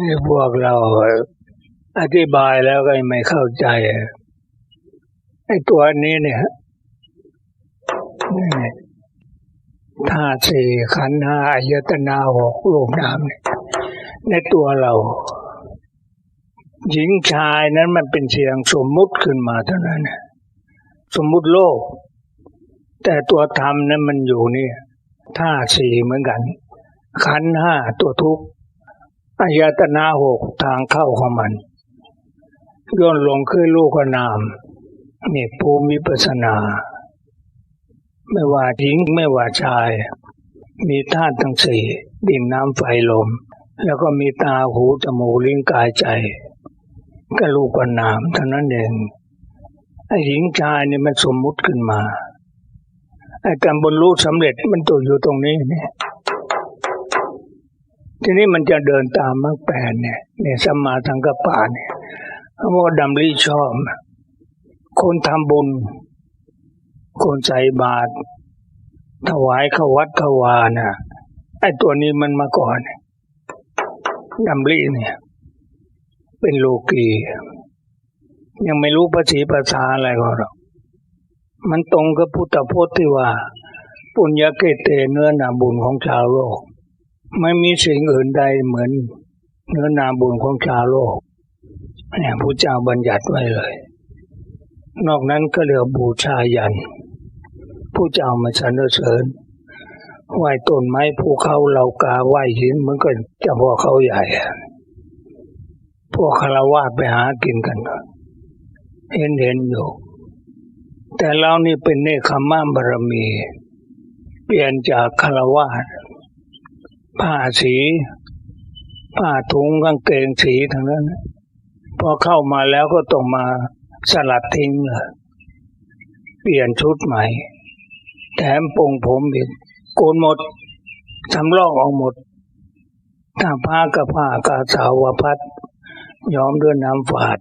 นี่พวกเราอธิบายแล้วก็ไม่เข้าใจไอ้ตัวนี้เนี่ยนี่ธาตุสี่ขันธ์ห้าอายตนาหกรูปนามเนี่ยในตัวเรา หญิงชายนั้นมันเป็นเสียงสมมุติขึ้นมาเท่านั้นสมมุติโลก แต่ตัวธรรมนั้นมันอยู่นี่ธาตุสี่เหมือนกัน ขันธ์ห้าตัวทุกข์ อายตนะหกทางเข้าของมันย่นลงขึ้นลูกกนามนี่ภูมิปัสนา ไม่ว่าหญิงไม่ว่าชาย มีธาตุทั้งสี่ดินน้ำไฟลม แล้วก็มีตาหูจมูกลิ้นกายใจ ก็ลูกกนามเท่านั้นเองไอ้หญิงชายนี่มันสมมุติขึ้นมาไอ้การบรรลุสำเร็จมันตัวอยู่ตรงนี้เนี่ย ทีนี้มันจะเดินตามมรรคแปดเนี่ยเนี่ยสมมาทางกปาเนี่ยเขาบอกดำริชอบคนทำบุญ คนใส่บาตรถวายขวัดขวานะไอ้ตัวนี้มันมาก่อนดำริเนี่ย เป็นโลกียังไม่รู้ภาษีภาษาอะไรก็หรอกมันตรงกับพุทธพจน์ที่ว่า ปุญญาเกเตเนื้อหนาบุญของชาวโลก ไม่มีสิ่งอื่นใดเหมือนเนื้อนาบุญของชาวโลกเนี่ยพระเจ้าบัญญัติไว้เลย นอกนั้นก็เรียกบูชายันผู้เจ้ามาสรรเสริญไหว้ต้นไม้ภูเขาเหล่ากาไหว้หินเหมันก็จะพอเขาใหญ่ พวกคารวะไปหากินกัน เห็นเห็นอยู่ แต่เรานี่เป็นเนคขมามบารมี เปลี่ยนจากคารวะ ผ้าสีผ้าถุงกางเกงสีทั้งนั้น พอเข้ามาแล้วก็ต้องมาสลัดทิ้งเลยเปลี่ยนชุดใหม่ แถมปงผมอีกโกนหมดทำลอกออกหมดถ้าผ้ากับผ้ากาสาวพัดย้อมด้วยน้ำฝาด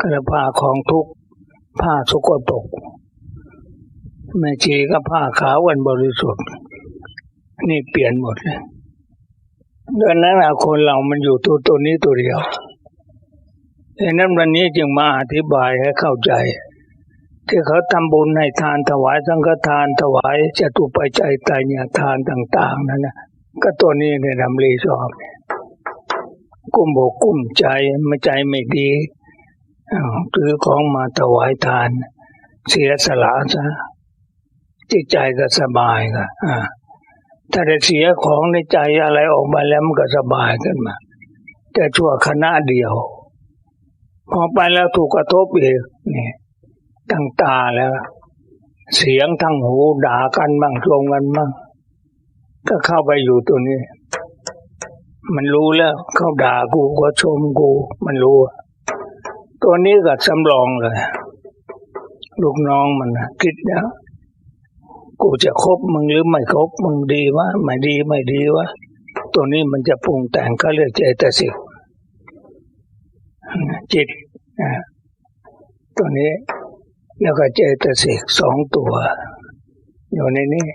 กระผ้าของทุกผ้าสุกปกแม่ชีก็ผ้าขาววันบริสุทธิ์ นี่เปลี่ยนหมดเลยดังนั้นคนเรามันอยู่ตัวตัวนี้ตัวเดียวดังนั้นวันนี้จึงมาอธิบายให้เข้าใจ ที่เขาทำบุญให้ทานถวายสังฆทานถวายจตุปัจจัยตายเนี่ยทานต่าง ๆนั่นนะก็ตัวนี้ในดำรีชอบเนี่ยกุ้มบกกุ้มใจไม่ใจไม่ดีซื้อของมาถวายทาน เสียสละซะจิตใจก็สบายก็อะ ถ้าได้เสียของในใจอะไรออกมาแล้วมันก็สบายขึ้นมา แต่ชั่วคณะเดียว พอไปแล้วถูกกระทบอีกนี่ตั้งตาแล้ว เสียงทั้งหูด่ากันบ้างชงกันบ้างก็เข้าไปอยู่ตัวนี้ มันรู้แล้ว เขาด่ากูก็ชมกู มันรู้ ตัวนี้ก็สำรองเลย ลูกน้องมันคิดนะ กูจะคบมึงหรือไม่คบมึงดีวะไม่ดีไม่ดีวะตัวนี้มันจะปรุงแต่งก็เรียกเจตสิกจิตตัวนี้ แล้วก็เจตสิกสองตัว อยู่ในนี้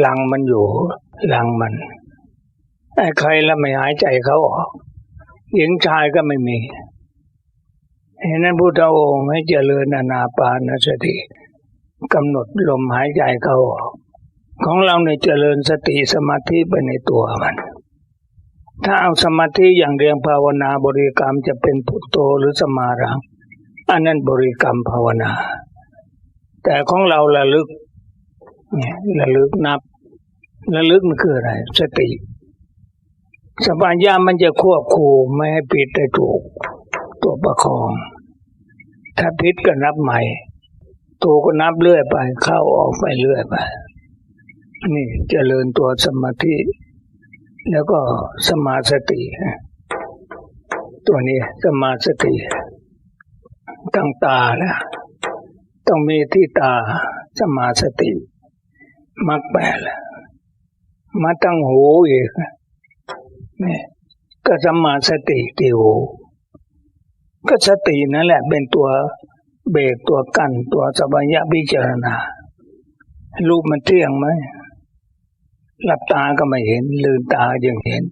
หลังมันอยู่หลังมันไอ้ใครล้วไม่หายใจเขาออกหญิงชายก็ไม่มีเห็นนั้นพุทธองค์ให้เจริญนานาปานสติ กำหนดลมหายใจเข้าออกของเราในเจริญสติสมาธิไปในตัวมัน ถ้าเอาสมาธิอย่างเรียงภาวนาบริกรรมจะเป็นพุทโธหรือสมารังอันนั้นบริกรรมภาวนา แต่ของเราระลึกเนี่ยระลึกนับระลึกมันคืออะไร สติสปัญญามันจะควบคุมไม่ให้ผิดได้ถูกตัวประคอง ถ้าผิดก็นับใหม่ ตัวก็นับเรื่อยไป เข้าออกไปเรื่อยไป นี่จเจริญตัวสมาธิ แล้วก็สมาสติ ตัวนี้สมาสติตั้งตาแล้วต้องมีที่ตาสมาสติ มักแปลมาตั้งหูอีกนี่ก็สมาสติติวก็สตินั่นแหละเป็นตัว เบรกตัวกันตัวสบายะพิจารณารูปมันเที่ยงไหมหลับตาก็ไม่เห็น ลืมตายังเห็น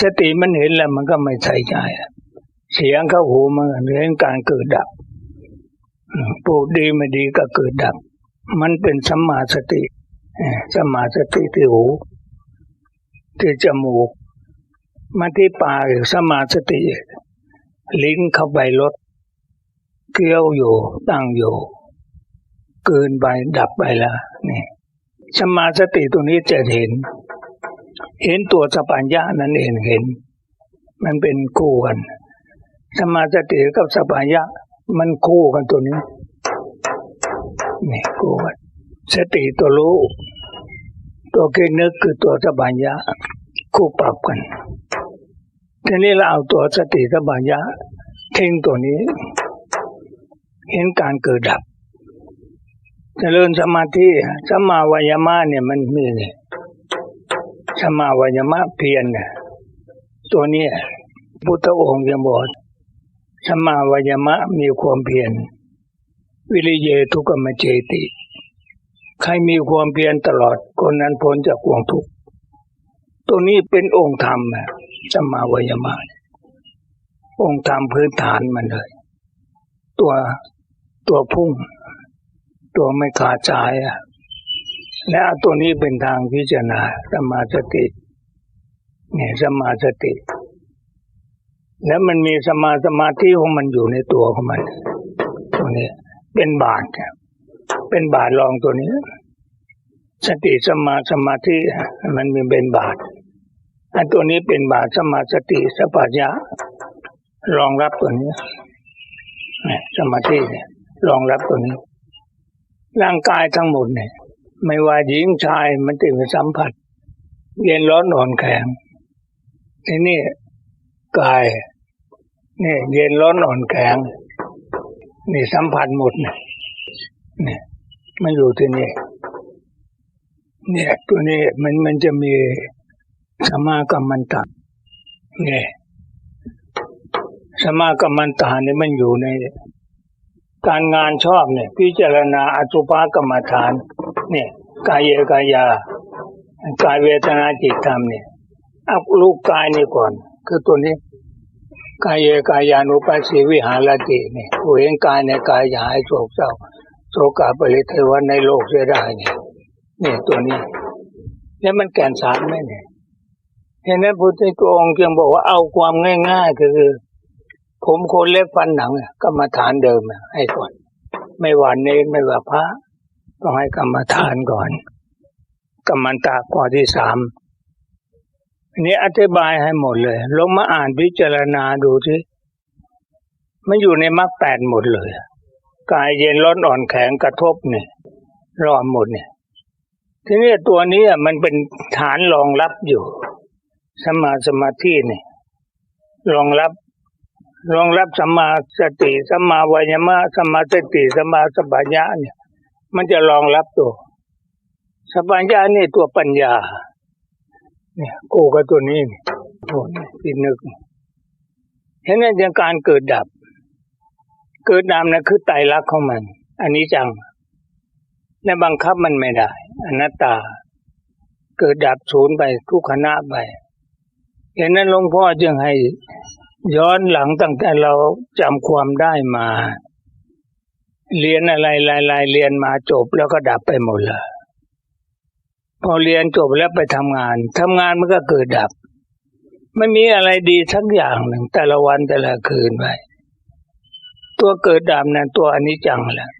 สติมันเห็นแล้วมันก็ไม่ใส่ใจ เสียงเข้าหูมันเห็นการเกิดดับอืมพูดดีไม่ดีก็เกิดดับ มันเป็นสัมมาสติสัมมาสติที่หูที่จมูกมาที่ปากสัมมาสติ ลิ้นเข้าไปลด เคี้ยวอยู่ ตั้งอยู่ เกินไปดับไปแล้วนี่สมาสติตรงนี้จะเห็น เห็นตัวสัพพัญญะนั่นเองเห็น มันเป็นคู่กันสมาสติกับสัพพัญญะมันคู่กันตัวนี้นี่คู่กันสติตัวรู้ตัวคิดนึกคือตัวสัพพัญญะคู่ปรับกันทีนี้เราเอาตัวสติสัพพัญญะทิ้งตัวนี้ เห็นการเกิดดับเจริญสมาธิสมาวายมะเนี่ยมันมีเนี่ยสมาวายมะเพียรเนี่ยตัวนี้พุทธองค์ยังบอกสมาวายมะมีความเพียรวิริเยทุกขมเจติ ใครมีความเพียรตลอดคนนั้นพ้นจากความทุกข์ตัวนี้เป็นองค์ธรรมอะสมาวายมะองค์ธรรมพื้นฐานมันเลย ตัวตัวพุ่ง ตัวไม่ขาดสายอะและตัวนี้เป็นทางพิจารณาสมาสติเนี่ยสมาสติ แล้วมันมีสมาสมาธิของมันอยู่ในตัวของมัน ตัวนี้เป็นบาทเป็นบาทรองตัวนี้ สติสมาสมาธิมันมีเป็นบาทอันตัวนี้เป็นบาทสมาสติสัพพยะรองรับตัวนี้ สมาธิเนี่ยรองรับตัวนี้ ร่างกายทั้งหมดเนี่ย ไม่ว่าหญิงชายมันติดสัมผัส เย็นร้อนอ่อนแข็งทีนี่กายนี่เย็นร้อนอ่อนแข็งนี่สัมผัสหมดเนี่ยนี่มันอยู่ที่นี่เนี่ย ตัวนี้มันมันจะมีสมากัมมันตะเนี่ยสมากัมมันตาเนี่ยมันอยู่ใน การงานชอบเนี่ย พิจารณาอสุภกรรมฐาน เนี่ย กายเยกายากายเวทนาจิตธรรมเนี่ยเอาลูกกายนี่ก่อน คือตัวนี้กายเยกายานุปัสสิวิหารติเนี่ยผู้เห็นกายในกายอย่าให้โศกเศร้าโศกาปริเทวในโลกเสียได้เนี่ยเนี่ยตัวนี้ แล้วมันแก่นสารไหมเนี่ยเห็นไหมพุทธองค์จึงบอกว่าเอาความง่าย ๆ คือ ผมโคนเล็บฟันหนังกรรมฐานเดิมให้ก่อน ไม่หว่าเนรไม่ว่าพระต้องให้กรรมฐานก่อน กรรมันตาข้อที่สามอันนี้อธิบายให้หมดเลย ลงมาอ่านพิจารณาดูสิมันอยู่ในมรรคแปดหมดเลยกายเย็นร้อนอ่อนแข็งกระทบเนี่ยรอมหมดเนี่ย ทีนี้ตัวนี้มันเป็นฐานรองรับอยู่ สมาสมาธิเนี่ยรองรับ รองรับสัมมาสติสัมมาวายมะสัมมาสติสัมมาสัมปัญญะเนี่ย มันจะรองรับตัวสัมปัญญะนี่ตัวปัญญา เนี่ยโอ้กับตัวนี้นี่โอ้ยที่นึกเห็นไหมอย่างการเกิดดับ เกิดดับนะคือไตรลักษณ์ของมัน อันนี้จังและบังคับมันไม่ได้อนัตตา เกิดดับศูนย์ไปทุกขณะไปเห็นนั้นหลวงพ่อจึงให้ ย้อนหลังตั้งแต่เราจำความได้มา เรียนอะไรลายๆเรียนมาจบแล้วก็ดับไปหมดเลยพอเรียนจบแล้วไปทำงาน ทำงานมันก็เกิดดับ ไม่มีอะไรดีสักอย่างหนึ่ง แต่ละวันแต่ละคืนไปตัวเกิดดับนั้นตัวอนิจจังแหละ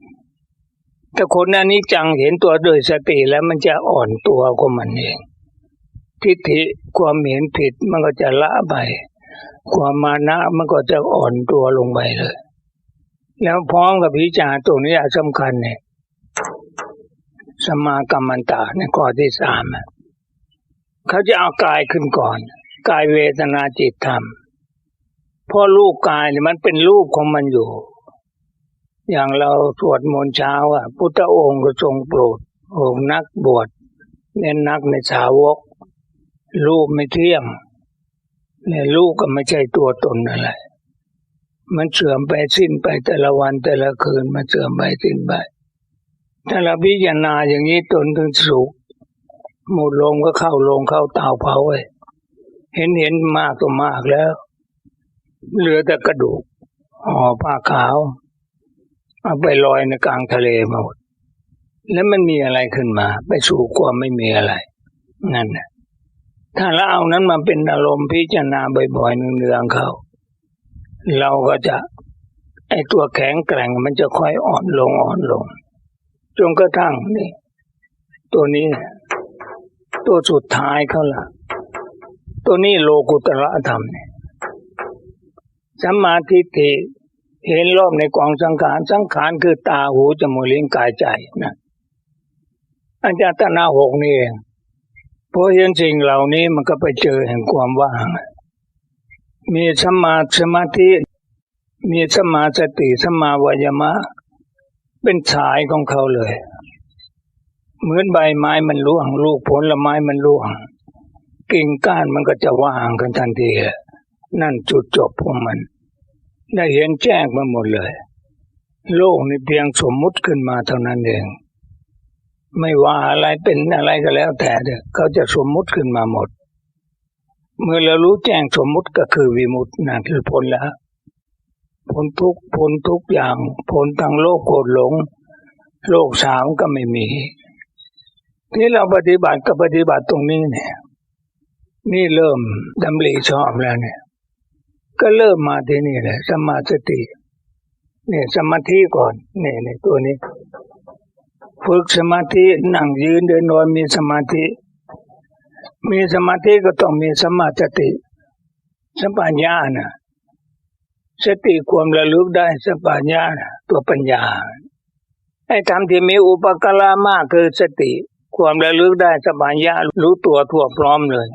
แต่คนอนิจจังเห็นตัวโดยสติแล้วมันจะอ่อนตัวของมันเอง ทิฏฐิความเห็นผิดมันก็จะละไป ความมานะมันก็จะอ่อนตัวลงไปเลย แล้วพร้อมกับพิจารณาตัวนี้สำคัญเนี่ยสมากรรมันตาในข้อที่สามเขาจะเอากายขึ้นก่อนกายเวทนาจิตธรรมเพราะรูปกายเนี่ยมันเป็นรูปของมันอยู่ อย่างเราสวดมนต์เช้าอะ พุทธองค์ก็ทรงโปรดองค์นักบวชเน้นนักในสาวก รูปไม่เที่ยง เนี่ยรูปก็ไม่ใช่ตัวตนอะไร มันเสื่อมไปสิ้นไปแต่ละวันแต่ละคืนมันเสื่อมไปสิ้นไป ถ้าเราพิจารณาอย่างนี้ตนถึงสุขหมดลมก็เข้าลงเข้าเตาเผาไว้เห็นเห็นมากก็มากแล้ว เหลือแต่กระดูกห่อผ้าขาวเอาไปลอยในกลางทะเลมาหมด แล้วมันมีอะไรขึ้นมา ไปสู่ความไม่มีอะไร นั่นนะ ถ้าเราเอานั้นมาเป็นอารมณ์พิจารณาบ่อยๆเนืองๆเขา เราก็จะไอตัวแข็งแกร่งมันจะค่อยอ่อนลงอ่อนลงจนกระทั่งนี่ ตัวนี้ ตัวสุดท้ายเขาละตัวนี้โลกุตระธรรมเนี่ยสัมมาทิฏฐิเห็นรอบในกองสังขารสังขารคือตาหูจมูกลิ้นกายใจนะอันจตนาหกนี่เอง พอเห็นสิ่งเหล่านี้มันก็ไปเจอแห่งความว่าง มีสมาสมาธิ มีสมาสติสมาวายามะ เป็นฉายของเขาเลย เหมือนใบไม้มันร่วง ลูกผลไม้มันร่วง กิ่งก้านมันก็จะว่างกันทันที นั่นจุดจบของมัน ได้เห็นแจ้งมาหมดเลย โลกนี่เพียงสมมุติขึ้นมาเท่านั้นเอง ไม่ว่าอะไรเป็นอะไรก็แล้ว แต่เด้อเขาจะสมมุติขึ้นมาหมด เมื่อเรารู้แจ้งสมมุติก็คือวิมุตินั่นคือพ้นแล้วพ้นทุกพ้นทุกอย่างพ้นทั้งโลกโกรธหลง โลกสามก็ไม่มี ที่เราปฏิบัติก็ปฏิบัติตรงนี้เนี่ย นี่เริ่มดำริชอบแล้วเนี่ย ก็เริ่มมาที่นี่แหละสมาสติเนี่ยสมาธิก่อนเนี่ยเนี่ยตัวนี้ ฝึกสมาธินั่งยืนเดินนอนมีสมาธิ มีสมาธิก็ต้องมีสมาธิสัมปัญญานะสติความระลึกได้สัมปัญญาตัวปัญญาไอ้ทำที่มีอุปกรณ์มากคือสติ ความระลึกได้สัมปัญญารู้ตัวทั่วพร้อมเลย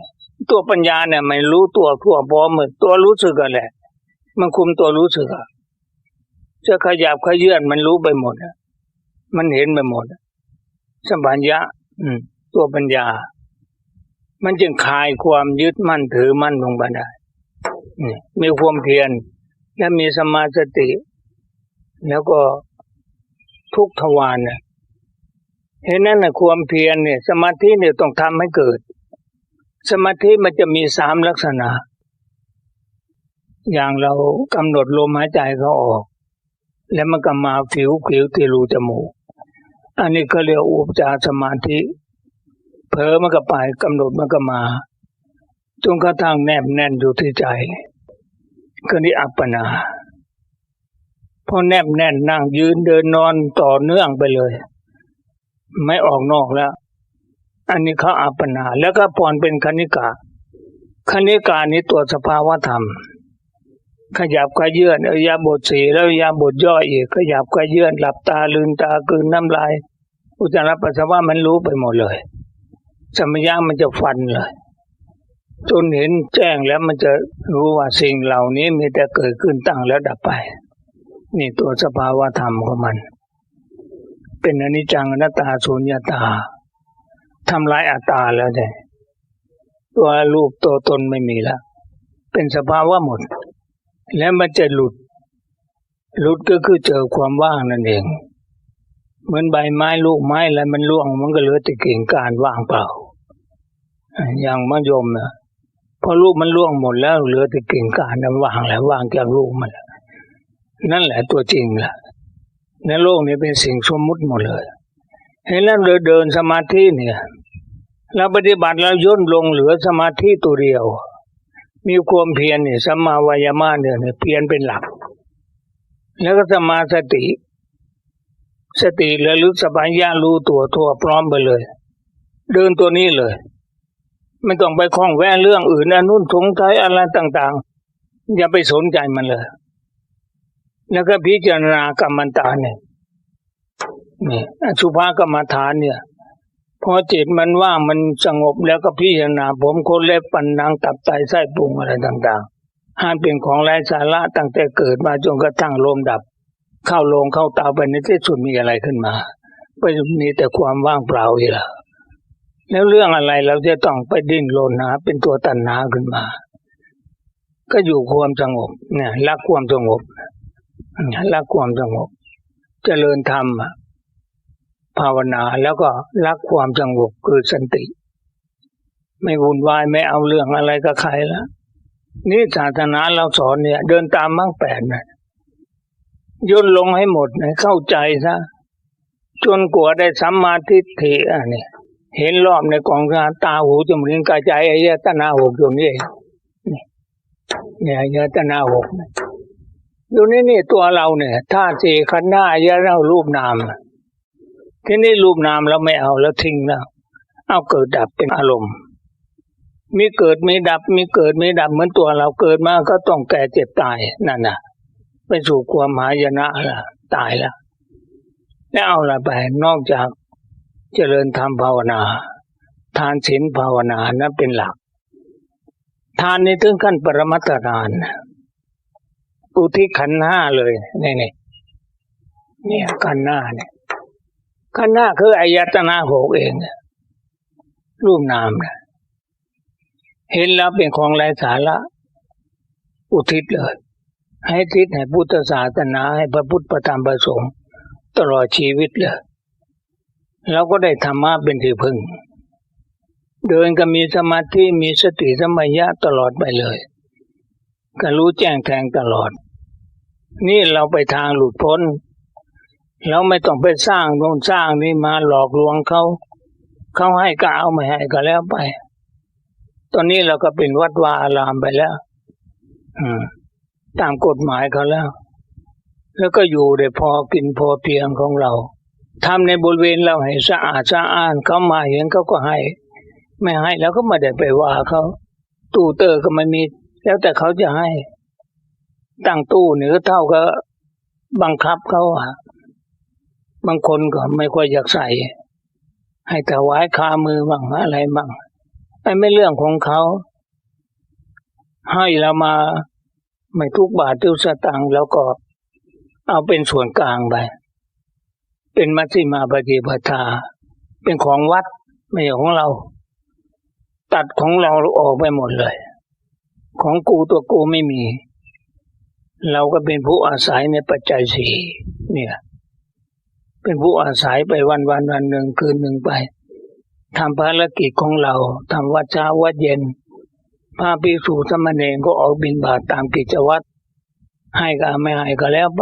ตัวปัญญาเนี่ยไม่รู้ตัวทั่วพร้อมเหมือนตัวรู้สึกกันแหละ มันคุมตัวรู้สึกจะขยับขยื่นมันรู้ไปหมด มันเห็นไปหมดสัมปัญญะตัวปัญญา มันจึงคลายความยึดมั่นถือมั่นลงไปได้มีความเพียรและมีสมาสติ แล้วก็ทุกทวารเนี่ยเห็นนั่นนะความเพียรเนี่ย สมาธิเนี่ยต้องทำให้เกิด สมาธิมันจะมีสามลักษณะ อย่างเรากำหนดลมหายใจเขาออก แล้วมันก็มาผิวผิวที่รูจมูก อันนี้ก็เรียกอุปจารสมาธิ เผลอมันก็ไปกำหนดมันก็มาจนกระทั่งแนบแน่นอยู่ที่ใจก็นี่อัปปนาพอแนบแน่นนั่งยืนเดินนอนต่อเนื่องไปเลย ไม่ออกนอกแล้ว อันนี้เขาอัปปนา แล้วก็ผ่อนเป็นคณิกาคณิกานี้ตัวสภาวะธรรม ขยับขยื่นเอยาบทสีแล้วยาบทย่อยอีกขยับขยื่นหลับตาลืนตากืนน้ำลายอุจจาระปัสสาวะมันรู้ไปหมดเลยสมัยามันจะฟันเลยจนเห็นแจ้งแล้วมันจะรู้ว่าสิ่งเหล่านี้มีแต่เกิดขึ้นตั้งแล้วดับไป นี่ตัวสภาวะธรรมของมัน เป็นอนิจจังอนัตตาสุญญาตาทำลายอัตตาแล้วเนี่ยตัวรูปตัวตนไม่มีแล้วเป็นสภาวะหมด แล้วมันจะหลุด หลุดก็คือเจอความว่างนั่นเอง เหมือนใบไม้ลูกไม้อะไรมันร่วงมันก็เหลือแต่กิ่งการว่างเปล่า อย่างมะยมนะพอลูกมันร่วงหมดแล้วเหลือแต่กิ่งการนั้นว่างแล้วว่างจากลูกมันนั่นแหละตัวจริงแหละในโลกนี้เป็นสิ่งสมมุติหมดเลยเห็นแล้วเดินสมาธิเนี่ยเราปฏิบัติแล้วย่นลงเหลือสมาธิตัวเดียว มีความเพียรเนี่ยสัมมาวายามะเนี่ยเพียรเป็นหลัก แล้วก็สมาสติ สติระลึกสบายญารู้ตัวทั่วพร้อมไปเลย เดินตัวนี้เลย ไม่ต้องไปคล้องแวะเรื่องอื่นอนุ่นทงไทยอะไรต่าง ๆ อย่าไปสนใจมันเลย แล้วก็พิจารณากรรมันตาเนี่ยนี่สุภากรรมฐานเนี่ย พอจิตมันว่างมันสงบแล้วก็พิจารณาผมคนเล็บปันนางตับไตไส้ปุงอะไรต่างๆห้ามเป็นของไร้สาระตั้งแต่เกิดมาจนกระทั่งลมดับ เข้าลงเข้าตาไปในที่สุดมีอะไรขึ้นมาไปมีแต่ความว่างเปล่าอีกแล้วแล้วเรื่องอะไรเราจะต้องไปดิ้นรนหาเป็นตัวตันหาขึ้นมา ก็อยู่ความสงบเนี่ยรักความสงบรักความสงบเจริญธรรม ภาวนาแล้วก็รักความสงบคือสันติ ไม่วุ่นวายไม่เอาเรื่องอะไรกับใครแล้วนี่ศาสนาเราสอนเนี่ย เดินตามมรรคแปดนะย่นลงให้หมดนะเข้าใจซะจนกว่าได้สัมมาทิฏฐิอะเนี่ย เห็นรอบในกองงานตาหูจมูกลิ้นกายใจอายตนาหกอยู่นี่เนี่เนี่ยอายตนาหกอยู่นี่นี่ตัวเราเนี่ยท่าสีขันธ์หน้าอายะเรารูปนาม ที่นี่รูปนามเราไม่เอาแล้วทิ้งแล้วเอาเกิดดับเป็นอารมณ์ มีเกิดมีดับ มีเกิดมีดับเหมือนตัวเราเกิดมาก็ต้องแก่เจ็บตายนั่นน่ะไปสู่ความหายนะละตายล้วแล้วเอาละไปนอกจากเจริญธรรมภาวนา ทานศีลภาวนานั้นเป็นหลัก ทานในถึงขั้นปรมัตถทานอุทิขันห้าเลยนี่นี่เนี่ยขันธ์ห้าเนี่ย ขันธ์ห้าคืออายตนะหกเองรูปนามนะเห็นแล้วเป็นของไร้สาระ อุทิศเลย ให้ทิศให้พุทธศาสนาให้พระพุทธประธรรมประสงค์ตลอดชีวิตเลยเราก็ได้ธรรมะเป็นที่พึ่ง เดินก็มีสมาธิมีสติสมัยยะตลอดไปเลย ก็รู้แจ้งแทงตลอด นี่เราไปทางหลุดพ้น เราไม่ต้องไปสร้างโน่นสร้างนี่มาหลอกลวงเขาเขาให้ก็เอาไม่ให้ก็แล้วไป ตอนนี้เราก็เป็นวัดวาอารามไปแล้วตามกฎหมายเขาแล้ว แล้วก็อยู่ได้พอกินพอเพียงของเราทำในบริเวณเราให้สะอาดสะอ้านเขามาเห็นเขาก็ให้ ไม่ให้แล้วก็ไม่ได้ไปว่าเขาตู้เตอร์ก็ไม่มี แล้วแต่เขาจะให้ตั้งตู้หรือเท่าก็บังคับเขาอะ บางคนก็ไม่ค่อยอยากใส่ ให้ถวายคามือบ้างอะไรบ้างไอ้ไม่เรื่องของเขา ให้เรามาไม่ทุกบาททุกสตางค์แล้วก็เอาเป็นส่วนกลางไป เป็นมัชฌิมาปฏิปทา เป็นของวัดไม่ใช่ของเรา ตัดของเราออกไปหมดเลย ของกูตัวกูไม่มี เราก็เป็นผู้อาศัยในปัจจัยสี่เนี่ย เป็นผู้อาศัยไปวันวันวันหนึ่งคืนหนึ่งไปทำภารกิจของเราทำวัดเช้าวัดเย็นพระภิกษุสมณเณรก็ออกบินบาตตามกิจวัตรให้ก็ไม่ให้ก็แล้วไป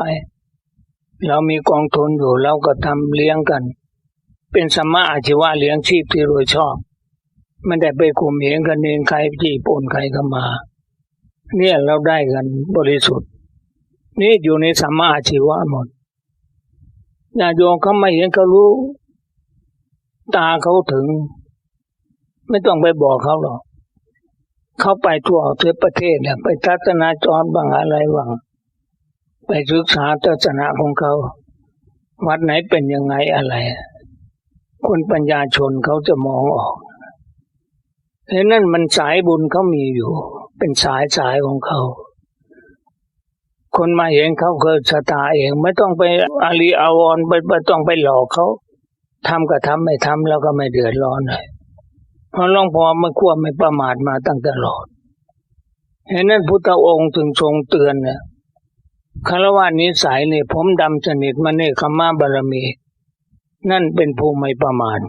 เรามีกองทุนอยู่เราก็ทำเลี้ยงกัน เป็นสมาอาชีวะเลี้ยงชีพที่โดยชอบไม่ได้ไปข่มเหงกันเองใครจีปนใครก็มา เนี่ยเราได้กันบริสุทธิ์ นี่อยู่ในสมาอาชีวะหมด ญาโยมเขาไม่เห็นเขารู้ ตาเขาถึง ไม่ต้องไปบอกเขาหรอกเขาไปทั่วประเทศเนี่ยไปทัศนาจรบางอะไรบางไปศึกษาทัศนะของเขา วัดไหนเป็นยังไงอะไร คนปัญญาชนเขาจะมองออกเพราะนั่นมันสายบุญเขามีอยู่ เป็นสายสายของเขา คนมาเห็นเขาเคยสตาเอง ไม่ต้องไปอาลีอาวรไม่ต้องไปหลอกเขาทำก็ทำไม่ทำแล้วก็ไม่เดือดร้อนเลยเพราะหลวงพ่อไม่ควบไม่ประมาทมาตั้งตลอดเห็นนั้นพุทธองค์ถึงทรงเตือนเนี่ยคารวะนิสัยเนี่ยผมดำสนิทมาเนคขมาบารมี นั่นเป็นภูมิไม่ประมาณ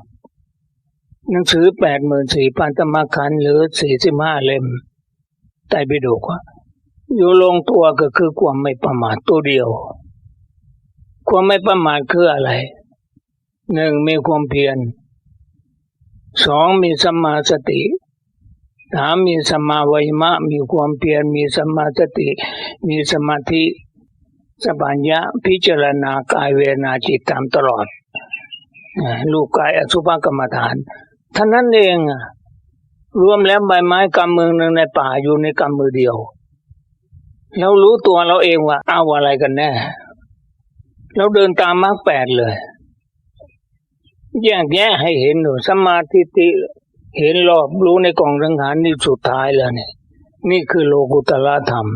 หนังสือแปดหมื่นสี่พันธรรมคันหรือสี่สิบห้าเล่มไต่ไปดูว่า อยู่ลงตัวก็คือความไม่ประมาทตัวเดียว ความไม่ประมาทคืออะไรหนึ่งมีความเพียรสองมีสัมมาสติสามมีสัมมาวิมะ มีความเพียรมีสัมาสติ มีสมาธิสปัญญะพิจารณากายเวนาจิตตามตลอดลูกกายอสุภกรรมฐานท่านั้นเองรวมแล้วใบไม้กำมือหนึ่งในป่าอยู่ในกำมือเดียว เรารู้ตัวเราเองว่าเอาอะไรกันแน่เราเดินตามมรรคแปดเลย แยกแยะให้เห็นหนูสมาธิติเห็นรอบรู้ในกองสังหารนี่สุดท้ายแล้วเนี่ย นี่คือโลกุตละธรรม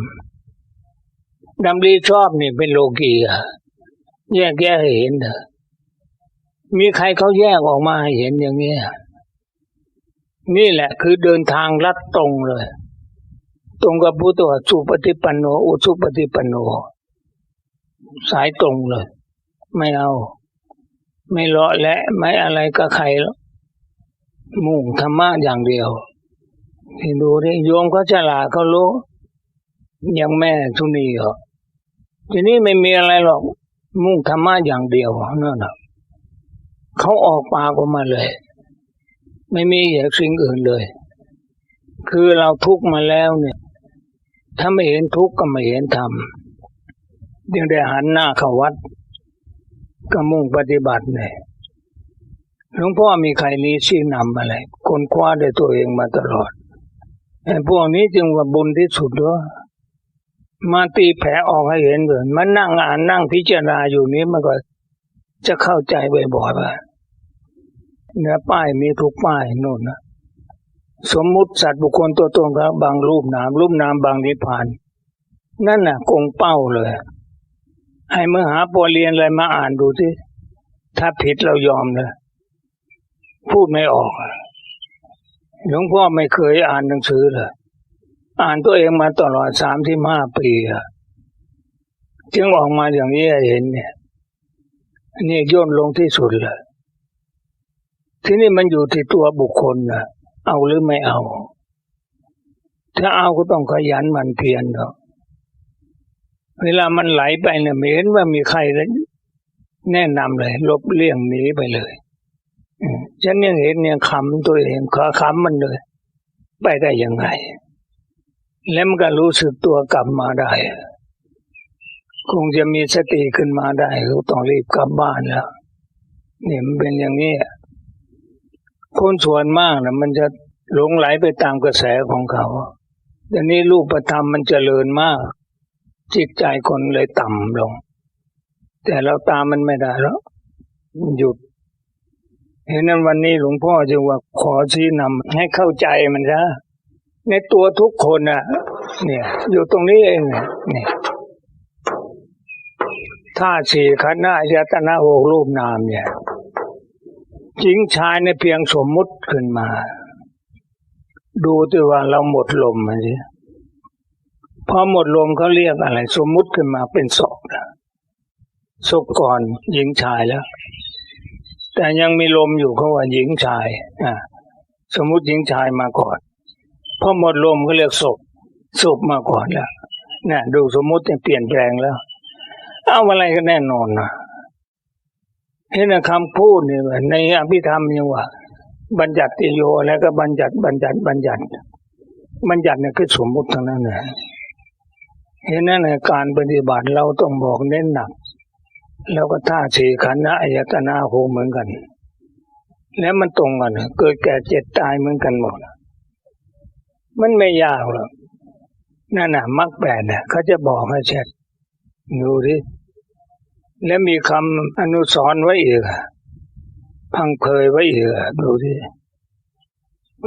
ดำรีชอบนี่เป็นโลกีอะแยกแยะให้เห็นเถอะมีใครเขาแยกออกมาให้เห็นอย่างนี้นี่แหละคือเดินทางลัดตรงเลย ตรงกับพุทธวสุปฏิปันโนอุสุปฏิปันโน สายตรงเลย ไม่เอา ไม่เลาะและไม่อะไรกับใครแล้วมุ่งธรรมะอย่างเดียวที่ดูดิโยมเขาฉลาดเขารู้อย่างแม่ทุนีเหรอทีนี้ไม่มีอะไรหรอก มุ่งธรรมะอย่างเดียวนั่นน่ะเขาออกปากออกมาเลย ไม่มีอย่างสิ่งอื่นเลย คือเราทุกมาแล้วเนี่ย ถ้าไม่เห็นทุกข์ก็ไม่เห็นธรรมยังได้หันหน้าเข้าวัด ก็มุ่งปฏิบัติเนี่ยหลวงพ่อมีใครนี้ชี้นำอะไรคนคว้าได้ตัวเองมาตลอดไอ้พวกนี้จึงว่าบุญที่สุดด้วยมาตีแผลออกให้เห็นเลยมันนั่งอ่านนั่งพิจารณาอยู่นี้มันก็จะเข้าใจบ่อยๆว่าเนื้อป้ายมีทุกป้ายโน่นนะ สมมุติสัตว์บุคคลตัวตนครับบางรูปนามรูปนามบางนิพพาน นั่นน่ะกงเป้าเลย ให้เมื่อหาปวเรียนอะไรมาอ่านดูสิถ้าผิดเรายอมเลยพูดไม่ออกหลวงพ่อไม่เคยอ่านหนังสือเลยอ่านตัวเองมาตลอดสามที่ห้าปีอะจึงออกมาอย่างนี้เห็นเนี่ยนนี้ย่นลงที่สุดเลยที่นี่มันอยู่ที่ตัวบุคคลนะ เอาหรือไม่เอา ถ้าเอาก็ต้องขยันมันเพียรเนาะเวลามันไหลไปเนี่ยไม่เห็นว่ามีใครแนะนำเลย ลบเลี่ยงหนีไปเลยฉันยังเห็นเนี่ยคำตัวเองขอคำมันเลย ไปได้ยังไง แล้วมันก็รู้สึกตัวกลับมาได้ คงจะมีสติขึ้นมาได้ก็ต้องรีบกลับบ้านแล้วเนี่ยมันเป็นอย่างนี้ คนส่วนมากนะมันจะหลงไหลไปตามกระแสของเขาแต่นี้รูปธรรมมันเจริญมาก จิตใจคนเลยต่ำลง แต่เราตามมันไม่ได้แล้ว หยุด เห็นนั้นวันนี้หลวงพ่อจึงว่าขอชี้นำให้เข้าใจมันซะในตัวทุกคนน่ะ เนี่ย อยู่ตรงนี้เองเนี่ยถ้าสี่ขันธ์อายตนะหกรูปนามเนี่ย หญิงชายในเพียงสมมุติขึ้นมา ดูตัวว่าเราหมดลมมันสิพอหมดลมเขาเรียกอะไร สมมุติขึ้นมาเป็นศพศพก่อนหญิงชายแล้ว แต่ยังมีลมอยู่เขาว่าหญิงชายอ่าสมมุติหญิงชายมาก่อนพอหมดลมก็เรียกศพศพมาก่อนแล้วนี่ดูสมมุติเปลี่ยนแปลงแล้ว เอาอะไรก็แน่นอนนะ เห็นคำพูดนี่ในอภิธรรมยังว่า บัญญัติโยแล้วก็บัญญัติบัญญัติบัญญัติบัญญัติเนี่ยคือสมมุติทั้งนั้นนะเห็นนั่นในการปฏิบัติเราต้องบอกเน้นหนัก แล้วก็ท่าสี่ขันธ์อายตนะโหเหมือนกัน แล้วมันตรงกันเกิดแก่เจ็บตายเหมือนกันหมดมันไม่ยากหรอกนั่นน่ะมรรคแปดเนี่ยเขาจะบอกให้ช็ดดูดิ และมีคำอนุสรไว้อีก พังเพยไว้อีกดูดิ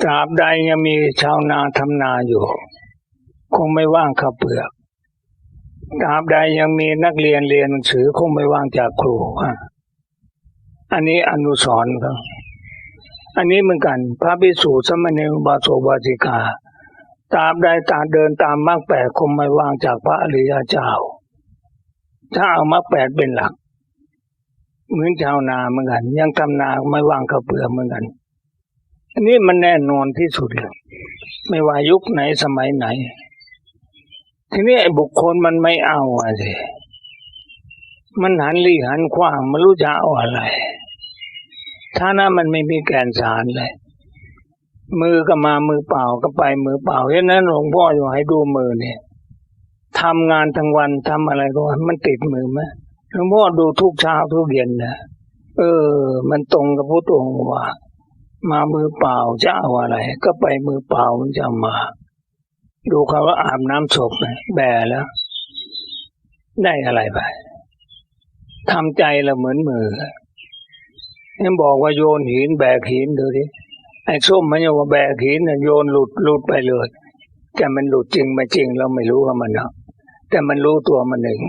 ตราบใดยังมีชาวนาทำนาอยู่ คงไม่ว่างขับเปลือกตราบใดยังมีนักเรียนเรียนหนังสือคงไม่ว่างจากครูอันนี้อนุสรครับ อันนี้เหมือนกัน พระภิกษุสมณีบาโสบาจิกาตามใดตามเดินตามมรรคแปดคงไม่ว่างจากพระอริยเจ้า ถ้าเอามรรคแปดเป็นหลัก เหมือนชาวนาเหมือนกัน ยังทำนาไม่ว่างข้าเปลือกเหมือนกัน อันนี้มันแน่นอนที่สุดเลยไม่ว่ายุคไหนสมัยไหน ทีนี้ไอ้บุคคลมันไม่เอาอะไรมันหันลี่หันขว้างไม่รู้จะเอาอะไรถ้านั้นมันไม่มีแกนสารเลย มือก็มามือเปล่าก็ไปมือเปล่าเพราะนั้นหลวงพ่ออยู่ให้ดูมือเนี่ย ทำงานทั้งวันทำอะไรก็มันติดมือไหมหลวงพ่อดูทุกเช้าทุกเย็นนะเออ มันตรงกับพุทธองค์ว่า มามือเปล่าจะเอาอะไร ก็ไปมือเปล่ามันจะมา ดูเขาว่าอาบน้ำศพแบแล้ว ได้อะไรไปทำใจเราเหมือนมือนี่บอกว่าโยนหินแบกหินดูดิไอ้ส้มมันยังว่าแบกหินโยนหลุดหลุดไปเลยแต่มันหลุดจริงไม่จริงเราไม่รู้ว่ามันเนาะ แต่มันรู้ตัวมันเอง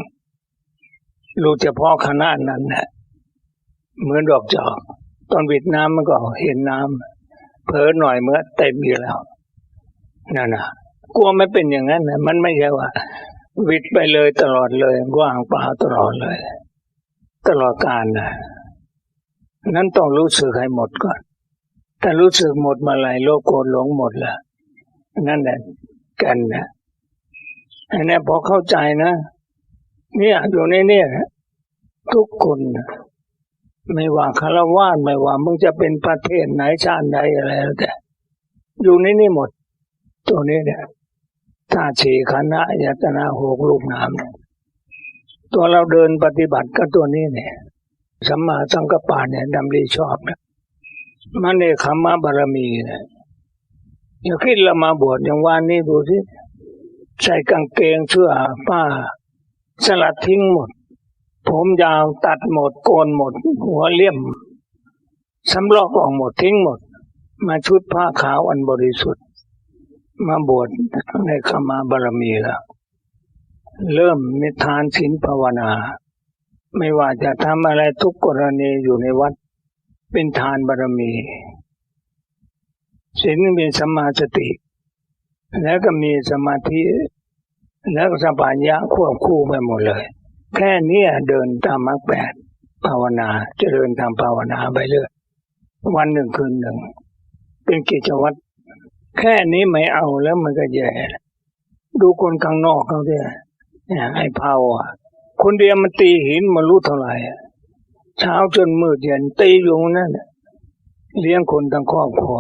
รู้เฉพาะขนาดนั้นนะเหมือนดอกจอก ตอนวิดน้ำมันก็เห็นน้ำเผลอหน่อยเมื่อเต็มอยู่แล้วนั่นนะกลัวไม่เป็นอย่างนั้นนะมันไม่ใช่ว่า วิดไปเลยตลอดเลยว่างเปล่าตลอดเลย ตลอดการนะนั้นต้องรู้สึกให้หมดก่อนถ้ารู้สึกหมดมาไหลโลกโกรธหลงหมดละนั่นแหละกันนะ อันนี้พอเข้าใจนะเนี่ยอยู่ในเนี่ยทุกคนไม่ว่าคารวะไม่ว่ามึงจะเป็นประเทศไหนชาติใดอะไรแล้วแต่ อยู่ในนี่หมด ตัวนี้เนี่ยถ้าฉีคณะยตนาหกลูกน้ำตัวเราเดินปฏิบัติก็ตัวนี้เนี่ยสัมมาสังกัปปะเนี่ยดำริชอบเนี่ยมันเนี่ยขมาบารมีเนี่ยอย่าคิดละมาบวชอย่างวานนี้ดูสิ ใส่กางเกงเสื้อผ้า สลัดทิ้งหมด ผมยาวตัดหมดโกนหมด หัวเลี่ยมสำลอกออกหมดทิ้งหมด มาชุดผ้าขาวอันบริสุทธิ์ มาบวชในขมาบารมีแล้ว เริ่มมีทานศีลภาวนา ไม่ว่าจะทำอะไรทุกกรณีอยู่ในวัด เป็นทานบารมีศีลมีสมมาสติ แล้วก็มีสมาธิ แล้วก็สัมปัญญะควบคู่ไปหมดเลย แค่นี้เดินตามมรรคแปดภาวนาจเจริญทางภาวนาไปเรื่อยวันหนึ่งคืนหนึ่ง เป็นกิจวัตรแค่นี้ไม่เอาแล้วมันก็แย่ดูคนข้างนอกเขาเนี่ยเนี่ยไอ้เผาอะ คนเดียวมันตีหินมารู้เท่าไหร่อะเช้าจนมืดเย็นตีอยู่นั่นเลี้ยงคนทั้งครอบครัว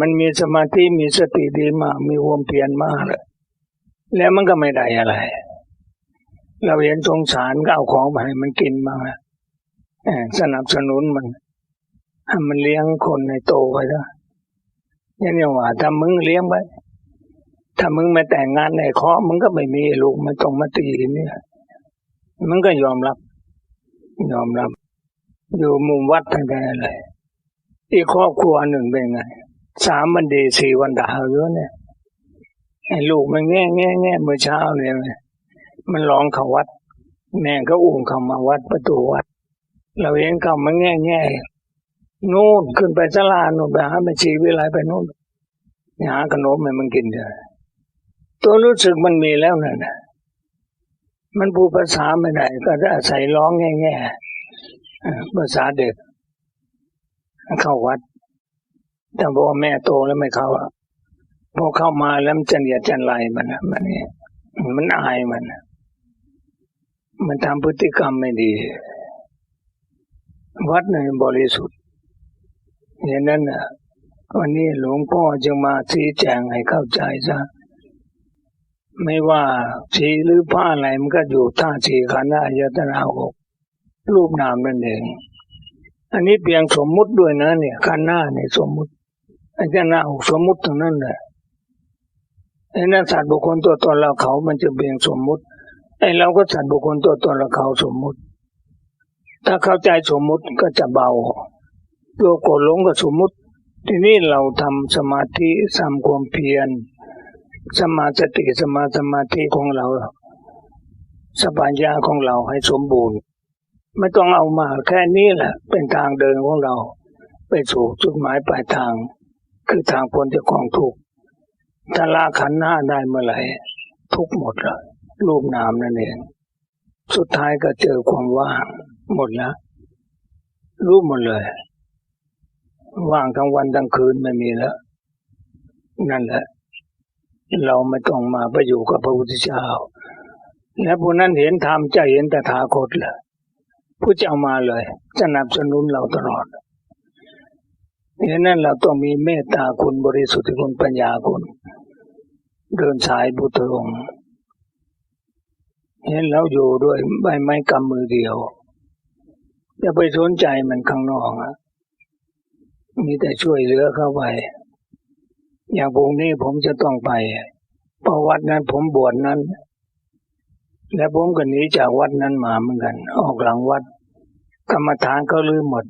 มันมีสมาธิมีสติดีมาก มีความเพียรมากเลยแล้วมันก็ไม่ได้อะไร เราเห็นสงสารก็เอาของมาให้มันกินบ้างสนับสนุนมันให้มันเลี้ยงคนในโตไปด้วยนี่เนี่ยว่าถ้ามึงเลี้ยงไปถ้ามึงไม่แต่งงานในเคาะมึงก็ไม่มีลูกมันต้องมาตีเนี่ยมึงก็ยอมรับ ยอมรับ อยู่มุมวัดทั้งนั้นเลยอีกครอบครัวหนึ่งเป็นไง สามวันดีสี่วันดาวเยอะเนี่ยไอ้ลูกมันแง่แง่แง่เมื่อเช้าเนี่ยมันร้องเขาวัด แม่ก็อุ้มเขามาวัดประตูวัด เราเองเขามาแง่แง่นู่นขึ้นไปสลาโน่นไปหาบัญชีวิไลไปนู่นหาขนมให้มันกินเถอะตัวรู้สึกมันมีแล้วนั่นน่ะมันพูดภาษาไม่ได้ก็จะอาศัยร้องแง่แง่ๆภาษาเด็กเข้าวัด แต่บอกว่าแม่โตแล้วไม่เข้าอะพอเข้ามาแล้วมันจะเนียดจันไรมันมันนี่มันอายมัน มันทำพฤติกรรมไม่ดี วัดในบริสุทธิ์อย่างนั้นนะวันนี้หลวงพ่อจึงมาชี้แจงให้เข้าใจซะไม่ว่าสีหรือผ้าอะไรมันก็อยู่ท่าสีขันธ์อายตนะหกรูปนามนั่นเอง อันนี้เพียงสมมุติด้วยนะเนี่ยขันธ์หน้าเนี่ยสมมุติ อายตนะหกสมมุติตรงนั้นแหละไอ้นั่นสัตว์บุคคลตัวตนเราเขา มันจะเพียงสมมุติ ไอ้เราก็สัตว์บุคคลตัวตนเราเขาสมมุติ ถ้าเข้าใจสมมุติก็จะเบาโลกโกรธหลงก็สมมุติ ทีนี้เราทำสมาธิทำความเพียรสมาสติสมาสมาธิของเรา สปัญญาของเราให้สมบูรณ์ ไม่ต้องเอามาแค่นี้แหละ เป็นทางเดินของเรา ไปสู่จุดหมายปลายทาง คือทางพ้นจากกองทุกข์ถ้าละขันหน้าได้เมื่อไหร่ทุกหมดละรูปนามนั่นเอง สุดท้ายก็เจอความว่าง หมดแล้วรู้หมดเลย ว่างทั้งวันทั้งคืนไม่มีแล้ว นั่นแหละ เราไม่ต้องมาไปอยู่กับพระพุทธเจ้า และผู้นั้นเห็นธรรมจะเห็นแต่ถาคตเลยผู้เจ้ามาเลยสนับสนุนเราตลอด ดังนั้นเราต้องมีเมตตาคุณบริสุทธิ์คุณปัญญาคุณ เดินสายบุตรองค์เห็นเราอยู่ด้วยใบไม้กำมือเดียวอย่าไปสนใจมันข้างนอกอะมีแต่ช่วยเหลือเข้าไป อย่างพรุ่งนี้ผมจะต้องไปเพราะวัดนั้นผมบวชนั้น และผมก็หนีจากวัดนั้นมาเหมือนกัน ออกหลังวัด กรรมฐานก็ลืมหมด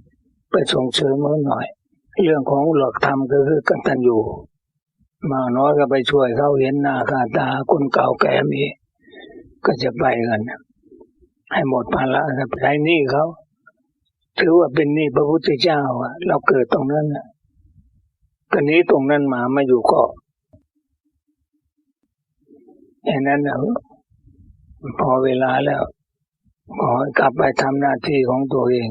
ไปส่งเสริมเขาหน่อย เรื่องของหลักธรรมก็คือกัตันอยู่มาน้อยก็ไปช่วยเขาเห็นหน้าค่าตาคนเก่าแก่มีก็จะไปกัน ให้หมดภาระใช้หนี้เขาถือว่าเป็นหนี้พระพุทธเจ้าเราเกิดตรงนั้นก็นี้ตรงนั้นมามาอยู่กาะอย่างนั้นนะพอเวลาแล้วขอกลับไปทำหน้าที่ของตัวเอง